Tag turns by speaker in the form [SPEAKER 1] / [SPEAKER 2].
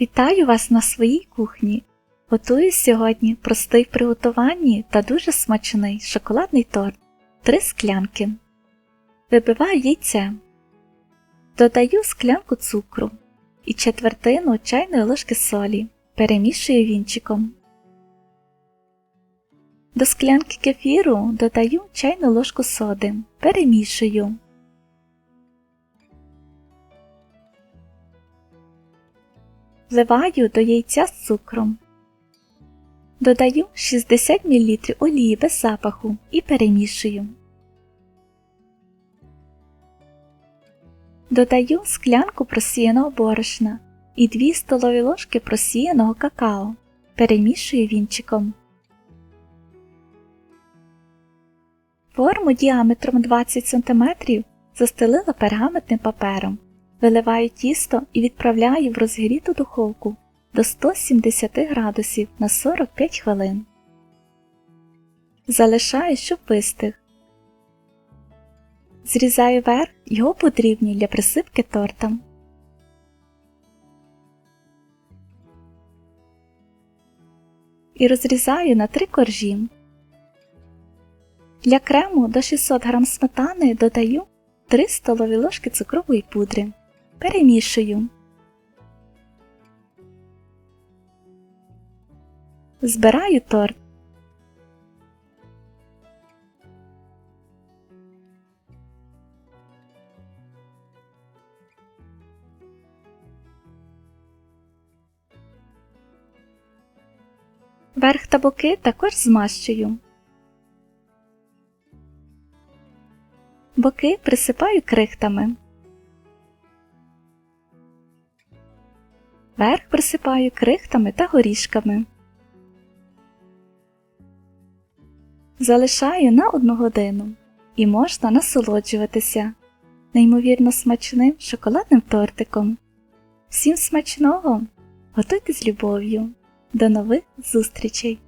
[SPEAKER 1] Вітаю вас на своїй кухні. Готую сьогодні простий в приготуванні та дуже смачний шоколадний торт. Три склянки. Вибиваю яйце. Додаю склянку цукру і четвертину чайної ложки солі. Перемішую вінчиком. До склянки кефіру додаю чайну ложку соди. Перемішую. Вливаю до яйця з цукром. Додаю 60 мл олії без запаху і перемішую. Додаю склянку просіяного борошна і 2 столові ложки просіяного какао. Перемішую вінчиком. Форму діаметром 20 см застелила пергаментним папером. Виливаю тісто і відправляю в розгріту духовку до 170 градусів на 45 хвилин. Залишаю, щоб вистиг. Зрізаю верх, його подрібнюю для присипки тортом. І розрізаю на три коржі. Для крему до 600 г сметани додаю 3 столові ложки цукрової пудри. Перемішую. Збираю торт. Верх та боки також змащую. Боки присипаю крихтами. Верх присипаю крихтами та горішками. Залишаю на одну годину і можна насолоджуватися неймовірно смачним шоколадним тортиком. Всім смачного! Готуйте з любов'ю! До нових зустрічей!